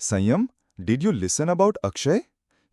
Sanyam did you listen about Akshay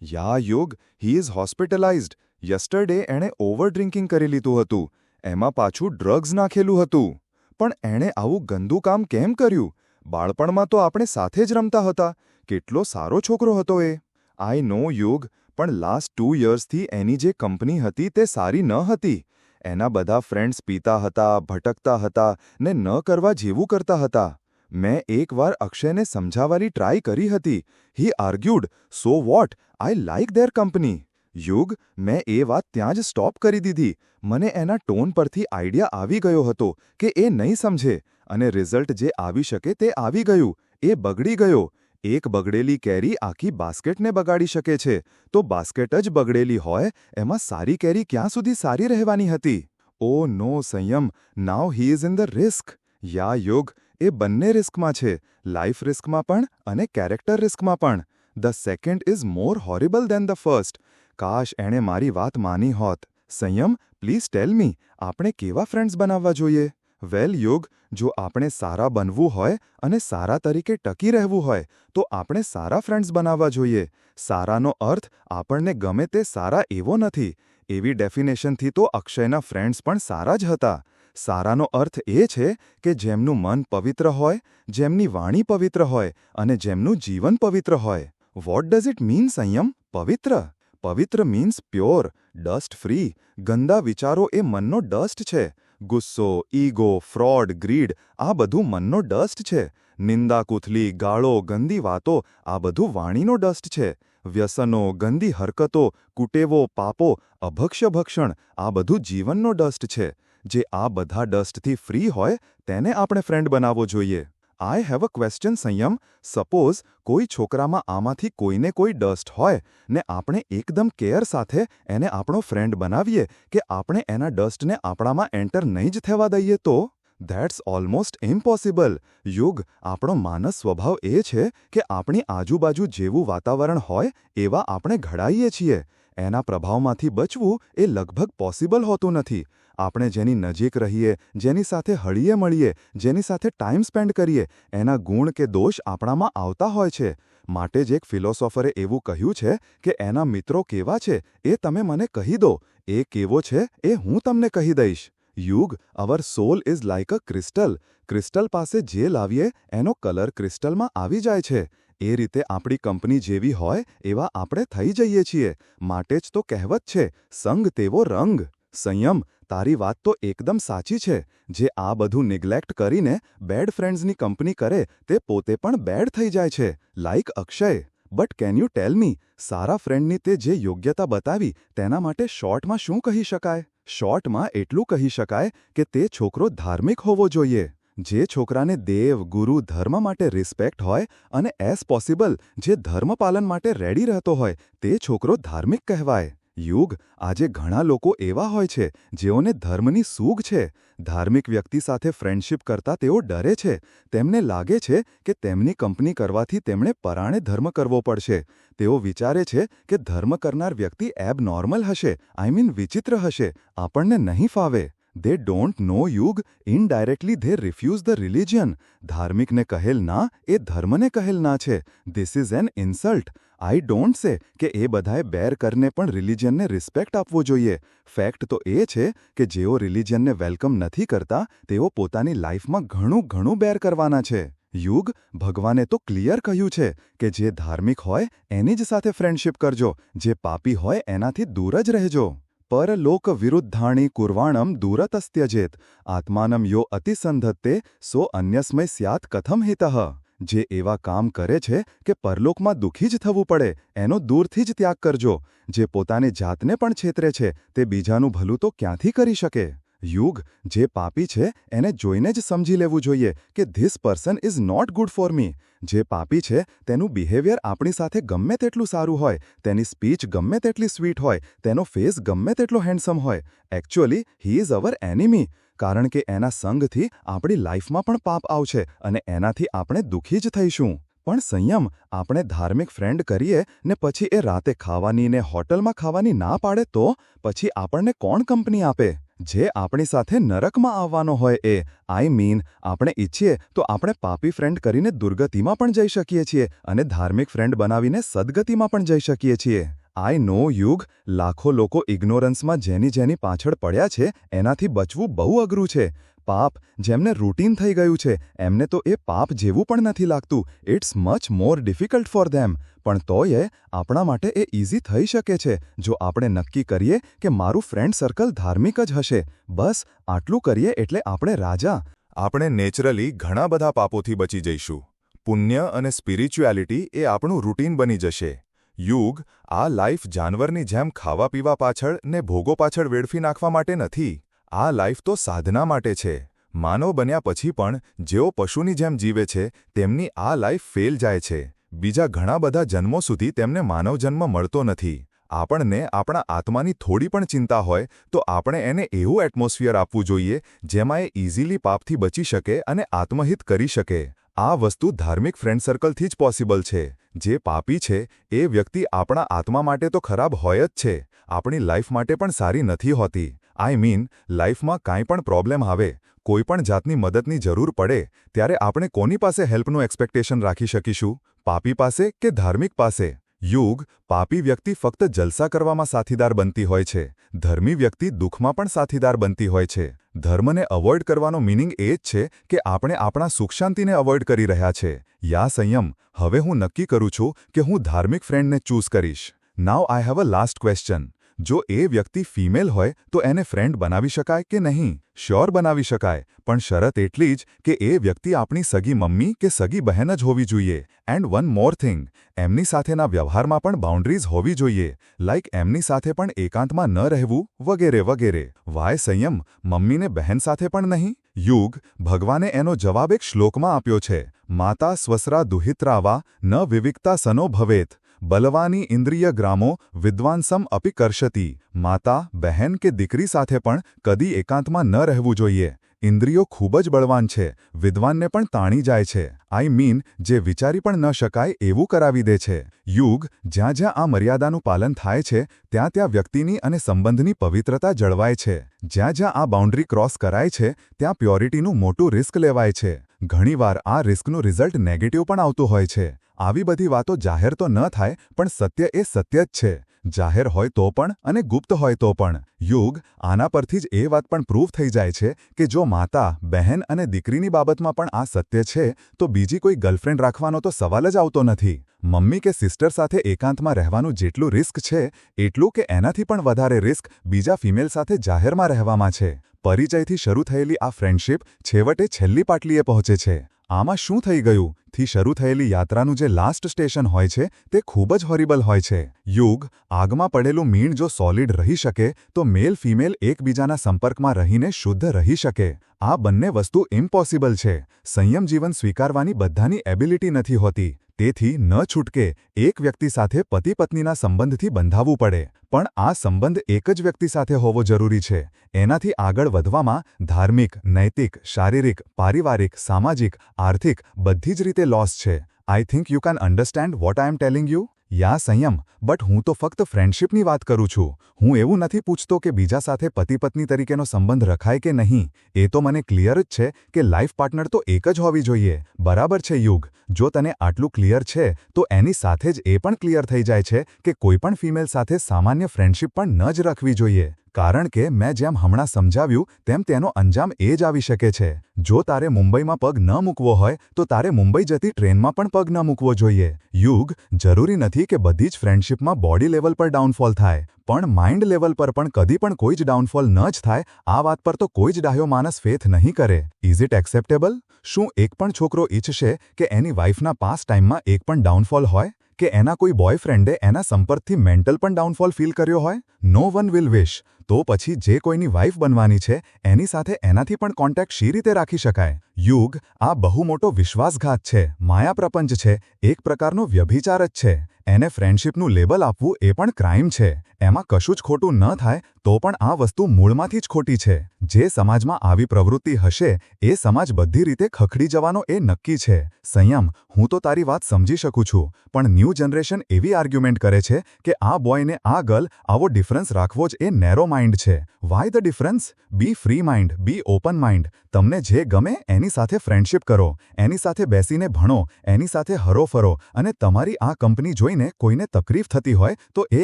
yeah Yog he is hospitalized yesterday એણે over drinking કરી લીધું હતું. એમાં પાછું ડ્રગ્સ નાખેલું હતું. પણ એણે આવું ગંદુ કામ કેમ કર્યું? બાળપણમાં તો આપણે સાથે જ રમતા હતા. કેટલો સારો છોકરો હતો એ. આઈ નો યોગ પણ લાસ્ટ ટુ યર્સથી એની જે કંપની હતી તે સારી ન હતી. એના બધા ફ્રેન્ડ્સ પીતા હતા, ભટકતા હતા ને ન કરવા જેવું કરતા હતા. મેં એકવાર અક્ષયને સમજાવવાની ટ્રાય કરી હતી. He argued so what I like their company Yug, મેં એ વાત ત્યાં જ સ્ટોપ કરી દીધી. મને એના ટોન પરથી આઈડિયા આવી ગયો હતો કે એ નહીં સમજે અને રિઝલ્ટ જે આવી શકે તે આવી ગયું. એ બગડી ગયો. એક બગડેલી કેરી આખી બાસ્કેટને બગાડી શકે છે. તો બાસ્કેટ જ બગડેલી હોય, એમાં સારી કેરી ક્યાં સુધી સારી રહેવાની હતી? ઓ no Sanyam. Now he is in the risk yeah Yog. એ બંને રિસ્કમાં છે, લાઈફ રિસ્કમાં પણ અને કેરેક્ટર રિસ્કમાં પણ. The second is more horrible than the first. કાશ એણે મારી વાત માની હોત. સંયમ, પ્લીઝ ટેલ મી, આપણે કેવા ફ્રેન્ડ્સ બનાવવા જોઈએ? વેલ, યોગ, જો આપણે સારા બનવું હોય અને સારા તરીકે ટકી રહેવું હોય, તો આપણે સારા ફ્રેન્ડ્સ બનાવવા જોઈએ. સારાનો અર્થ, આપણને ગમે તે સારા એવો નથી. એવી ડેફિનેશનથી તો અક્ષયના ફ્રેન્ડ્સ પણ સારા જ હતા. સારાનો અર્થ એ છે કે જેમનું મન પવિત્ર હોય, જેમની વાણી પવિત્ર હોય અને જેમનું જીવન પવિત્ર હોય. વોટ ડઝ ઇટ મીન સંયમ? પવિત્ર. પવિત્ર મીન્સ પ્યોર ડસ્ટ ફ્રી ગંદા વિચારો એ મનનો ડસ્ટ છે. ગુસ્સો, ઈગો, ફ્રોડ, ગ્રીડ, આ બધું મનનો ડસ્ટ છે. નિંદા, કુથલી, ગાળો, ગંદી વાતો, આ બધું વાણીનો ડસ્ટ છે. વ્યસનો, ગંદી હરકતો, કુટેવો, પાપો, અભક્ષ્ય ભક્ષણ, આ બધું જીવનનો ડસ્ટ છે. જે આ બધા ડસ્ટથી ફ્રી હોય તેને આપણે ફ્રેન્ડ બનાવવો જોઈએ. I have a question, Sanyam. Suppose કોઈ છોકરામાં આમાંથી કોઈને કોઈ ડસ્ટ હોય ને આપણે એકદમ કેર સાથે એને આપણો ફ્રેન્ડ બનાવીએ કે આપણે એના ડસ્ટને આપણામાં એન્ટર નહીં જ થવા દઈએ તો? That's almost impossible. યુગ, આપણો માનસ સ્વભાવ એ છે કે આપણી આજુબાજુ જેવું વાતાવરણ હોય એવા આપણે ઘડાઈએ છીએ. એના પ્રભાવમાંથી બચવું એ લગભગ પોસિબલ હોતું નથી. આપણે જેની નજીક રહીએ, જેની સાથે હળીએ મળીએ, જેની સાથે ટાઈમ સ્પેન્ડ કરીએ, એના ગુણ કે દોષ આપણામાં આવતા હોય છે. માટે જ એક ફિલોસોફરે એવું કહ્યું છે કે એના મિત્રો કેવા છે એ તમે મને કહી દો, એ કેવો છે એ હું તમને કહી દઈશ. Yug, our soul is like a crystal. Crystal પાસે જે લાવીએ, એનો કલર ક્રિસ્ટલમાં આવી જાય છે. એ રીતે આપણી કંપની જેવી હોય એવા આપણે થઈ જઈએ છીએ. માટે જ તો કહેવત છે, સંગ તેવો રંગ. સંયમ, તારી વાત તો એકદમ સાચી છે. જે આ બધું નિગ્લેક્ટ કરીને બેડ ફ્રેન્ડ્સની કંપની કરે, તે પોતે પણ બેડ થઈ જાય છે. Like Akshay. But can you tell me સારા ફ્રેન્ડની તે જે યોગ્યતા બતાવી, તેના માટે શોર્ટમાં શું કહી શકાય? શોર્ટમાં એટલું કહી શકાય કે તે છોકરો ધાર્મિક હોવો જોઈએ. જે છોકરાને દેવ, ગુરુ, ધર્મ માટે રિસ્પેક્ટ હોય અને એઝ પોસિબલ જે ધર્મપાલન માટે રેડી રહેતો હોય, તે છોકરો ધાર્મિક કહેવાય. યુગ આજે ઘણા લોકો એવા હોય છે જેઓને ધર્મની સૂગ છે. ધાર્મિક વ્યક્તિ સાથે ફ્રેન્ડશિપ કરતા તેઓ ડરે છે. તેમને લાગે છે કે તેમની કંપની કરવાથી તેમણે પરાણે ધર્મ કરવો પડશે. તેઓ વિચારે છે કે ધર્મ કરનાર વ્યક્તિ એબ નોર્મલ હશે આઈ મીન વિચિત્ર હશે, આપણને નહીં ફાવે. They don't know Yug indirectly they refuse the religion ધાર્મિકને કહેલ ના એ ધર્મને કહેલ ના છે. This is an insult I don't say કે એ બધાએ બેર કરને પણ રિલિજનને રિસ્પેક્ટ આપવો જોઈએ. ફેક્ટ તો એ છે કે જેઓ રિલિજનને વેલકમ નથી કરતા, તેઓ પોતાની લાઈફમાં ઘણું ઘણું બેર કરવાના છે. યુગ, ભગવાને તો ક્લિયર કહ્યું છે કે જે ધાર્મિક હોય એની જ સાથે ફ્રેન્ડશિપ કરજો, જે પાપી હોય એનાથી દૂર જ રહેજો. પરલોક વિરુદ્ધાણી કુર્વાણમ દૂરતસ્ત્યજેત. આત્માનમ યો અતિસંધત્તે, સો અન્યસ્મય સ્યાત કથમ હિતઃ. જે એવા કામ કરે છે કે પરલોકમાં દુઃખી જ થવું પડે, એનો દૂરથી જ ત્યાગ કરજો. જે પોતાની જાતને પણ છેતરે છે, તે બીજાનું ભલું તો ક્યાંથી કરી શકે? યુગ, જે પાપી છે, એને જોઈને જ સમજી લેવું જોઈએ કે this person is not good for me જે પાપી છે, તેનું બિહેવિયર આપણી સાથે ગમે તેટલું સારું હોય, તેની સ્પીચ ગમે તેટલી સ્વીટ હોય, તેનો ફેસ ગમે તેટલો હેન્ડસમ હોય. Actually he is our enemy કારણ કે એના સંગથી આપણી લાઈફમાં પણ પાપ આવશે અને એનાથી આપણે દુઃખી જ થઈશું. પણ સંયમ, આપણે ધાર્મિક ફ્રેન્ડ કરીએ ને પછી એ રાતે ખાવાની ને હોટલમાં ખાવાની ના પાડે તો પછી આપણને કોણ કંપની આપે? જે આપણી સાથે નરકમાં આવવાનો હોય એ, આઈ મીન, આપણે ઈચ્છીએ તો આપણે પાપી ફ્રેન્ડ કરીને દુર્ગતિમાં પણ જઈ શકીએ છીએ અને ધાર્મિક ફ્રેન્ડ બનાવીને સદગતિમાં પણ જઈ શકીએ છીએ. આઈ નો યુગ લાખો લોકો ઇગ્નોરન્સમાં જેની જેની પાછળ પડ્યા છે, એનાથી બચવું બહુ અઘરું છે. પાપ જેમને રૂટીન થઈ ગયું છે, એમને તો એ પાપ જેવું પણ નથી લાગતું. It's much more difficult for them પણ તોય આપણા માટે એ ઇઝી થઈ શકે છે. જો આપણે નક્કી કરીએ કે મારું ફ્રેન્ડ સર્કલ ધાર્મિક જ હશે, બસ આટલું કરીએ એટલે આપણે રાજા. આપણે નેચરલી ઘણા બધા પાપોથી બચી જઈશું. પુણ્ય અને સ્પિરિચ્યુઆલિટી એ આપણું રૂટીન બની જશે. યુગ આ લાઈફ જાનવરની જેમ ખાવા પીવા પાછળ ને ભોગો પાછળ વેડફી નાખવા માટે નથી. આ લાઈફ તો સાધના માટે છે. માનવ બન્યા પછી પણ જેઓ પશુની જેમ જીવે છે, તેમની આ લાઈફ ફેલ જાય છે. બીજા ઘણા બધા જન્મો સુધી તેમને માનવ જન્મ મળતો નથી. આપણને આપણા આત્માની થોડી પણ ચિંતા હોય, તો આપણે એને એવું એટમોસ્ફિયર આપવું જોઈએ, જેમાં એ ઇઝીલી પાપથી બચી શકે અને આત્મહિત કરી શકે. આ વસ્તુ ધાર્મિક ફ્રેન્ડ સર્કલથી જ પોસિબલ છે. જે પાપી છે, એ વ્યક્તિ આપણા આત્મા માટે તો ખરાબ હોય જ છે, આપણી લાઈફ માટે પણ સારી નથી હોતી. આઈ મીન લાઈફમાં કાંઈ પણ પ્રોબ્લેમ આવે કોઈપણ જાતની મદદની જરૂર પડે, ત્યારે આપણે કોની પાસે હેલ્પનું એક્સપેક્ટેશન રાખી શકીશું? પાપી પાસે કે ધાર્મિક પાસે? યુગ, પાપી વ્યક્તિ ફક્ત જલસા કરવામાં સાથીદાર બનતી હોય છે, ધર્મી વ્યક્તિ દુઃખમાં પણ સાથીદાર બનતી હોય છે. ધર્મને અવોઇડ કરવાનો મિનિંગ એ જ છે કે આપણે આપણા સુખશાંતિને અવોઇડ કરી રહ્યા છે. યા સંયમ, હવે હું નક્કી કરું છું કે હું ધાર્મિક ફ્રેન્ડને ચૂઝ કરીશ. Now I have a last question જો એ વ્યક્તિ ફિમેલ હોય, તો એને ફ્રેન્ડ બનાવી શકાય કે નહીં? શ્યોર બનાવી શકાય. પણ શરત એટલી જ કે એ વ્યક્તિ આપણી સગી મમ્મી કે સગી બહેન જ હોવી જોઈએ. એન્ડ વન મોર થિંગ, એમની સાથેના વ્યવહારમાં પણ બાઉન્ડ્રીઝ હોવી જોઈએ. લાઇક એમની સાથે પણ એકાંતમાં ન રહેવું, વગેરે વગેરે. વાય સંયમ, મમ્મીને બહેન સાથે પણ નહીં? યુગ, ભગવાને એનો જવાબ એક શ્લોકમાં આપ્યો છે. માતા સ્વસરા દુહિત્રાવા, ન વિવિકતા સનો ભવેત. બલવાની ઇન્દ્રિય ગ્રામો વિદ્વાંસમ અપી કરશતી. માતા, બહેન કે દીકરી સાથે પણ કદી એકાંતમાં ન રહેવું જોઈએ. ઇન્દ્રિયો ખૂબ જ બળવાન છે. વિદ્વાનને પણ તાણી જાય છે. આઈ મીન, જે વિચારી પણ ન શકાય એવું કરાવી દે છે. યુગ, જ્યાં જ્યાં આ મર્યાદાનું પાલન થાય છે, ત્યાં ત્યાં વ્યક્તિની અને સંબંધની પવિત્રતા જળવાય છે. જ્યાં જ્યાં આ બાઉન્ડ્રી ક્રોસ કરાય છે, ત્યાં પ્યોરિટીનું મોટું રિસ્ક લેવાય છે. ઘણીવાર આ રિસ્કનું રિઝલ્ટ નેગેટિવ પણ આવતું હોય છે. આવી બધી વાતો જાહેર તો ન થાય, પણ સત્ય એ સત્ય જ છે. જાહેર હોય તો પણ અને ગુપ્ત હોય તો પણ. યુગ આના પરથી જ એ વાત પણ પ્રૂવ થઈ જાય છે કે જો માતા, બહેન અને દીકરીની બાબતમાં પણ આ સત્ય છે, તો બીજી કોઈ ગર્લફ્રેન્ડ રાખવાનો તો સવાલ જ આવતો નથી. મમ્મી કે સિસ્ટર સાથે એકાંતમાં રહેવાનું જેટલું રિસ્ક છે, એટલું કે એનાથી પણ વધારે રિસ્ક બીજા ફિમેલ સાથે જાહેરમાં રહેવામાં છે. પરિચયથી શરૂ થયેલી આ ફ્રેન્ડશિપ છેવટે છેલ્લી પાટલીએ પહોંચે છે. આમાં શું થઈ ગયું? થી શરૂ થયેલી યાત્રાનું જે લાસ્ટ સ્ટેશન હોય છે, તે ખૂબ જ હોરિબલ હોય છે. યુગ, આગમાં પડેલું મીણ જો સોલિડ રહી શકે, તો મેલ ફિમેલ એકબીજાના સંપર્કમાં રહીને શુદ્ધ રહી શકે. આ બંને વસ્તુ ઇમ્પોસિબલ છે. સંયમ જીવન સ્વીકારવાની બધાની એબિલિટી નથી હોતી. તેથી ન છૂટકે એક વ્યક્તિ સાથે પતિ પત્નીના સંબંધથી બંધાવવું પડે. પણ આ સંબંધ એક જ વ્યક્તિ સાથે હોવો જરૂરી છે. એનાથી આગળ વધવામાં ધાર્મિક, નૈતિક, શારીરિક, પારિવારિક, સામાજિક, આર્થિક બધી જ રીતે લોસ છે. I think you can understand what I am telling you yeah, Sanyam. But હું તો ફક્ત ફ્રેન્ડશિપની વાત કરું છું. હું એવું નથી પૂછતો કે બીજા સાથે પતિ પત્ની તરીકેનો સંબંધ રખાય કે નહીં. એ તો મને ક્લિયર જ છે કે લાઈફ પાર્ટનર તો એક જ હોવી જોઈએ. બરાબર છે, યુગ. જો તને આટલું ક્લિયર છે, તો એની સાથે જ એ પણ ક્લિયર થઈ જાય છે કે કોઈપણ ફિમેલ સાથે સામાન્ય ફ્રેન્ડશિપ પણ ન જ રાખવી જોઈએ. કારણ કે મેં જેમ હમણાં સમજાવ્યું, તેમ તેનો અંજામ એ જ આવી શકે છે. જો તારે મુંબઈમાં પગ ન મૂકવો હોય, તો તારે મુંબઈ જતી ટ્રેનમાં પણ પગ ન મૂકવો જોઈએ. યુગ, જરૂરી નથી કે બધી જ ફ્રેન્ડશિપમાં બોડી લેવલ પર ડાઉનફોલ થાય, પણ માઇન્ડ લેવલ પર પણ કદી પણ કોઈ જ ડાઉનફોલ ન જ થાય, આ વાત પર તો કોઈ જ ડાહ્યો માણસ ફેથ નહીં કરે. ઇઝ ઇટ એક્સેપ્ટેબલ શું એક પણ છોકરો ઈચ્છશે કે એની વાઇફના પાસ ટાઈમમાં એક પણ ડાઉનફોલ હોય? કે એના કોઈ બોયફ્રેન્ડે એના સંપર્કથી મેન્ટલ પણ ડાઉનફોલ ફીલ કર્યો હોય? નો વન વિલ વિશ તો પછી જે કોઈની વાઇફ બનવાની છે, એની સાથે એનાથી પણ કોન્ટેક્ટ શી રીતે રાખી શકાય? યુગ આ બહુ મોટો વિશ્વાસઘાત છે, માયા પ્રપંચ છે, એક પ્રકારનો વ્યભિચાર જ છે. એને ફ્રેન્ડશિપનું લેબલ આપવું એ પણ ક્રાઇમ છે. એમાં કશું જ ખોટું ન થાય, તો પણ આ વસ્તુ મૂળમાંથી જ ખોટી છે. જે સમાજમાં આવી પ્રવૃત્તિ હશે, એ સમાજ બધી રીતે ખખડી જવાનો એ નક્કી છે. સંયમ, હું તો તારી વાત સમજી શકું છું, પણ ન્યૂ જનરેશન એવી આર્ગ્યુમેન્ટ કરે છે કે આ બોયને આ ગર્લ આવો ડિફરન્સ રાખવો જ એ નેરો માઇન્ડ છે. Why the difference be free mind be open mind તમને જે ગમે એની સાથે ફ્રેન્ડશિપ કરો, એની સાથે બેસીને ભણો, એની સાથે હરોફરો, અને તમારી આ કંપની જોઈને કોઈને તકલીફ થતી હોય તો એ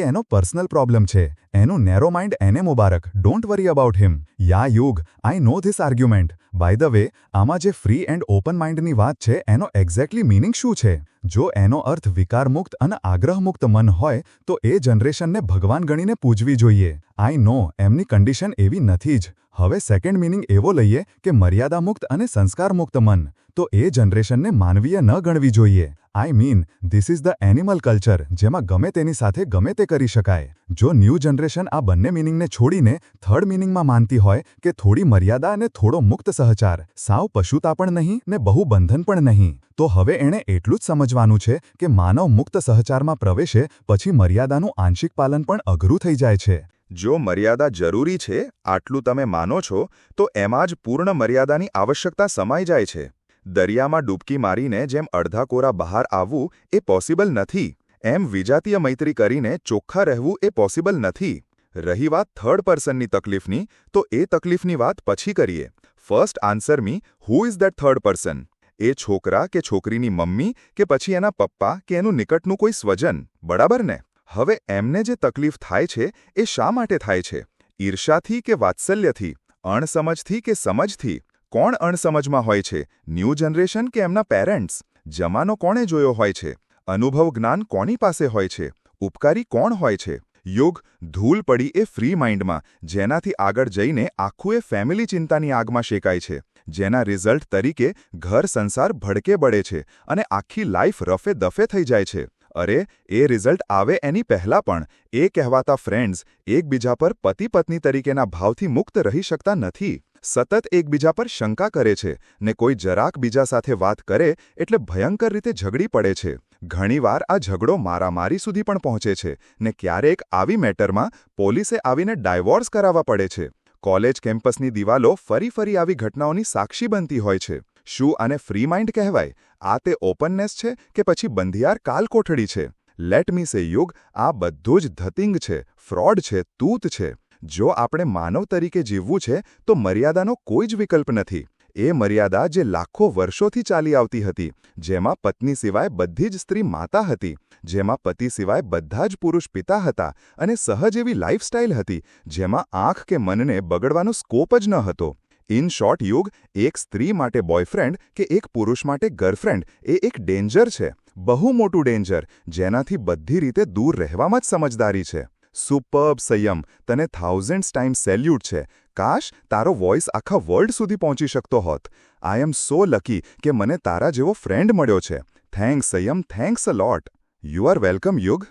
એનો પર્સનલ પ્રોબ્લેમ છે. એનું નેરો માઇન્ડ એને મુબારક. Don't worry about him yeah Yug I know this argument by the way આમાં જે ફ્રી એન્ડ ઓપન માઇન્ડની વાત છે, એનો એક્ઝેક્ટલી મિનિંગ શું છે? જો એનો અર્થ વિકારમુક્ત અને આગ્રહમુક્ત મન હોય, તો એ જનરેશનને ભગવાન ગણીને પૂજવી જોઈએ. આઈ નો એમની કન્ડિશન એવી નથી જ. હવે સેકન્ડ મિનિંગ એવો લઈએ કે મર્યાદા મુક્ત અને સંસ્કારમુક્ત મન, તો એ જનરેશનને માનવીય ન ગણવી જોઈએ. I mean this is the animal culture જેમાં ગમે તેની સાથે ગમે તે કરી શકાય. જો ન્યૂ જનરેશન આ બંને મિનિંગને છોડીને થર્ડ મિનિંગમાં માનતી હોય, કે થોડી મર્યાદા અને થોડો મુક્ત સહચાર, સાવ પશુતા પણ નહીં ને બહુ બંધન પણ નહીં, તો હવે એણે એટલું જ સમજવાનું છે કે માનવ મુક્ત સહચારમાં પ્રવેશે, પછી મર્યાદાનું આંશિક પાલન પણ અઘરું થઈ જાય છે. જો મર્યાદા જરૂરી છે, આટલું તમે માનો છો, તો એમાં જ પૂર્ણ મર્યાદાની આવશ્યકતા સમાઈ જાય છે. દરિયામાં ડૂબકી મારીને જેમ અડધા કોરા બહાર આવવું એ પોસિબલ નથી, એમ વિજાતીય મૈત્રી કરીને ચોખ્ખા રહેવું એ પોસિબલ નથી. રહી વાત થર્ડ પર્સનની તકલીફની, તો એ તકલીફની વાત પછી કરીએ. First answer me who is that third person એ છોકરા કે છોકરીની મમ્મી કે પછી એના પપ્પા કે એનું નિકટનું કોઈ સ્વજન, બરાબર ને? હવે એમને જે તકલીફ થાય છે, એ શા માટે થાય છે? ઈર્ષાથી કે વાત્સલ્યથી? અણસમજથી કે સમજથી? કોણ અણસમજમાં હોય છે? ન્યૂ જનરેશન કે એમના પેરેન્ટ્સ? જમાનો કોણે જોયો હોય છે? અનુભવ જ્ઞાન કોની પાસે હોય છે? ઉપકારી કોણ હોય છે? યોગ, ધૂલ પડી એ ફ્રી માઇન્ડમાં, જેનાથી આગળ જઈને આખું એ ફેમિલી ચિંતાની આગમાં શેકાય છે. જેના રિઝલ્ટ તરીકે ઘર સંસાર ભડકે બળે છે અને આખી લાઈફ રફે દફે થઈ જાય છે. અરે, એ રિઝલ્ટ આવે એની પહેલાં પણ. એ કહેવાતા ફ્રેન્ડ્સ એકબીજા પર પતિ પત્ની તરીકેના ભાવથી મુક્ત રહી શકતા નથી. સતત એકબીજા પર શંકા કરે છે ને કોઈ જરાક બીજા સાથે વાત કરે એટલે ભયંકર રીતે ઝઘડી પડે છે. ઘણીવાર આ ઝઘડો મારામારી સુધી પણ પહોંચે છે ને ક્યારેક આવી મેટરમાં પોલીસે આવીને ડાયવોર્સ કરાવવા પડે છે. કોલેજ કેમ્પસની દિવાલો ફરી ફરી આવી ઘટનાઓની સાક્ષી બનતી હોય છે. શું આને ફ્રી માઇન્ડ કહેવાય? આ તે ઓપનનેસ છે કે પછી બંધિયાર કાલકોઠડી છે. લેટ મી સે યુગ, આ બધું જ ધતિંગ છે, ફ્રોડ છે, તૂત છે. જો આપણે માનવ તરીકે જીવવું છે, તો મર્યાદાનો કોઈ જ વિકલ્પ નથી. એ મર્યાદા જે લાખો વર્ષોથી ચાલી આવતી હતી, જેમાં પત્ની સિવાય બધી જ સ્ત્રી માતા હતી, જેમાં પતિ સિવાય બધા જ પુરુષ પિતા હતા અને સહજ એવી લાઇફસ્ટાઇલ હતી, જેમાં આંખ કે મનને બગડવાનો સ્કોપ જ ન હતો. ઇન શોર્ટ યુગ, એક સ્ત્રી માટે બોયફ્રેન્ડ કે એક પુરુષ માટે ગર્લફ્રેન્ડ એ એક ડેન્જર છે, બહુ મોટું ડેન્જર, જેનાથી બધી રીતે દૂર રહેવામાં જ સમજદારી છે. સુપર્બ સંયમ, તને થાઉઝન્ડ્સ ટાઈમ સેલ્યુટ છે. કાશ તારો વોઇસ આખા વર્લ્ડ સુધી પહોંચી શકતો હોત. આઈ એમ સો લકી કે મને તારા જેવો ફ્રેન્ડ મળ્યો છે. Thanks Sanyam, thanks a lot. You are welcome Yug.